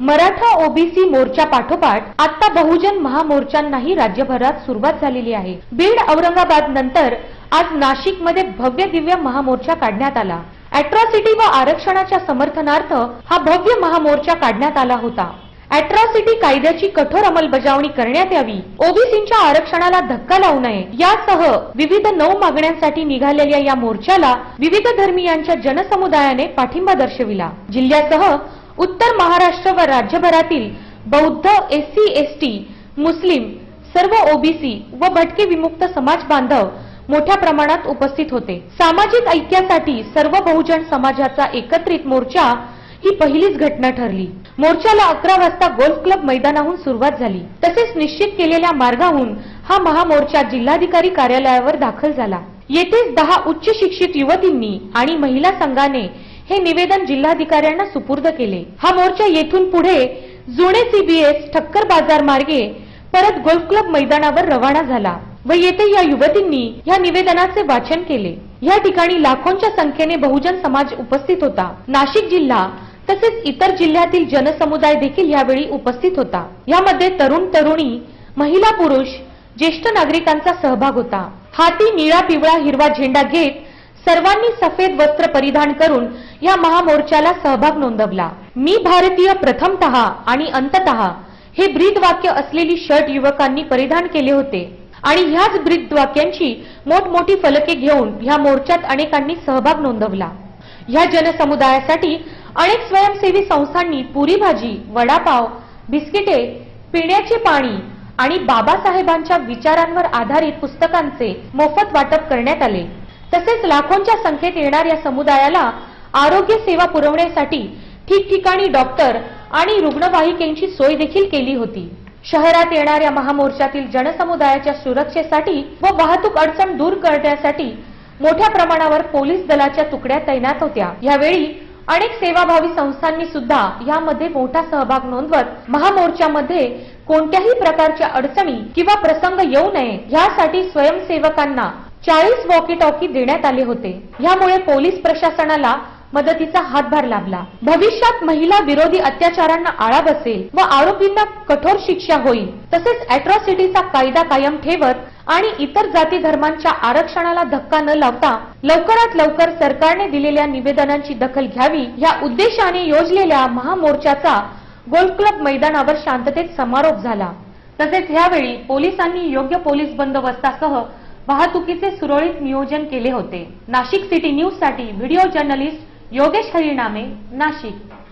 Maratha OBC मोर्चा पाठोपाठ आता बहुजन महामोर्चांनाही राज्यभरात सुरुवात झालेली आहे. बीड औरंगाबाद नंतर आज नाशिकमध्ये भव्य दिव्य महामोर्चा काढण्यात आला. अॅट्रॉसिटी व आरक्षणाच्या समर्थनार्थ हा भव्य महामोर्चा काढण्यात आला होता. अॅट्रॉसिटी कायद्याची कठोर अंमलबजावणी करण्यात यावी. ओबीसींच्या आरक्षणाला धक्का लावू नये. यासह विविध नऊ मागण्यांसाठी निघालेल्या या मोर्चाला विविध धर्मियांच्या जनसमुदायाने पाठिंबा दर्शविला. जिल्ह्यासह उत्तर महाराष्ट्र व राज्यभरातील बौद्ध एससी एसटी मुस्लिम सर्व ओबीसी व भटके विमुक्त समाज बांधव मोठ्या प्रमाणात उपस्थित होते. सामाजिक ऐक्यासाठी सर्व बहुजन समाजाचा एकत्रित मोर्चा ही पहिलीच घटना ठरली. मोर्चाला अकरा वाजता गोल्फ क्लब मैदानाहून सुरुवात झाली. तसेच निश्चित केलेल्या मार्गाहून हा महामोर्चा जिल्हाधिकारी कार्यालयावर दाखल झाला. येथेच दहा उच्च शिक्षित युवतींनी आणि महिला संघाने हे निवेदन जिल्हाधिकाऱ्यांना सुपूर्द केले. हा मोर्चा येथून पुढे जुने सीबीएस ठक्कर बाजार मार्गे परत गोल्फ क्लब मैदानावर रवाना झाला व येथे या युवतींनी या निवेदनाचे वाचन केले. या ठिकाणी लाखोंच्या संख्येने बहुजन समाज उपस्थित होता. नाशिक जिल्हा तसेच इतर जिल्ह्यातील जनसमुदाय देखील यावेळी उपस्थित होता. यामध्ये तरुण तरुणी महिला पुरुष ज्येष्ठ नागरिकांचा सहभाग होता. हाती निळा पिवळा हिरवा झेंडा घेत सर्वांनी सफेद वस्त्र परिधान करून या महामोर्चाला सहभाग नोंदवला. मी भारतीय प्रथमत आणि अंतत हे ब्रीद वाक्य असलेली शर्ट युवकांनी परिधान केले होते. आणि ह्याच ब्रीद वाक्यांची मोठमोठी फलके घेऊन ह्या मोर्चात अनेकांनी सहभाग नोंदवला. ह्या जनसमुदायासाठी अनेक स्वयंसेवी संस्थांनी पुरी भाजी वडापाव बिस्किटे पिण्याचे पाणी आणि बाबासाहेबांच्या विचारांवर आधारित पुस्तकांचे मोफत वाटप करण्यात आले. तसेच लाखोंच्या संख्येत येणाऱ्या समुदायाला आरोग्य सेवा पुरवण्यासाठी ठिकठिकाणी डॉक्टर आणि रुग्णवाहिकेची सोय देखील केली होती. शहरात येणाऱ्या महामोर्चातील जनसमुदायाच्या सुरक्षेसाठी व वाहतूक अडचण दूर करण्यासाठी मोठ्या प्रमाणावर पोलीस दलाच्या तुकड्या तैनात होत्या. यावेळी अनेक सेवाभावी संस्थांनी सुद्धा यामध्ये मोठा सहभाग नोंदवत महामोर्चामध्ये कोणत्याही प्रकारच्या अडचणी किंवा प्रसंग येऊ नये यासाठी स्वयंसेवकांना चाळीस वॉकी टॉकी देण्यात आले होते. यामुळे पोलीस प्रशासनाला मदतीचा हातभार लाभला. भविष्यात महिला विरोधी अत्याचारांना आळा बसेल व आरोपींना कठोर शिक्षा होईल. तसेच अॅट्रॉसिटीचा कायदा कायम ठेवत आणि इतर जाती धर्मांच्या आरक्षणाला धक्का न लावता लवकरात लवकर सरकारने दिलेल्या निवेदनांची दखल घ्यावी या उद्देशाने योजलेल्या महामोर्चाचा गोल्फ क्लब मैदानावर शांततेत समारोप झाला. तसेच यावेळी पोलिसांनी योग्य पोलीस बंदोबस्तासह वाहतुकीचे सुरळीत नियोजन केले होते. नाशिक सिटी न्यूजसाठी व्हिडिओ जर्नलिस्ट योगेश हरिणामे नाशिक.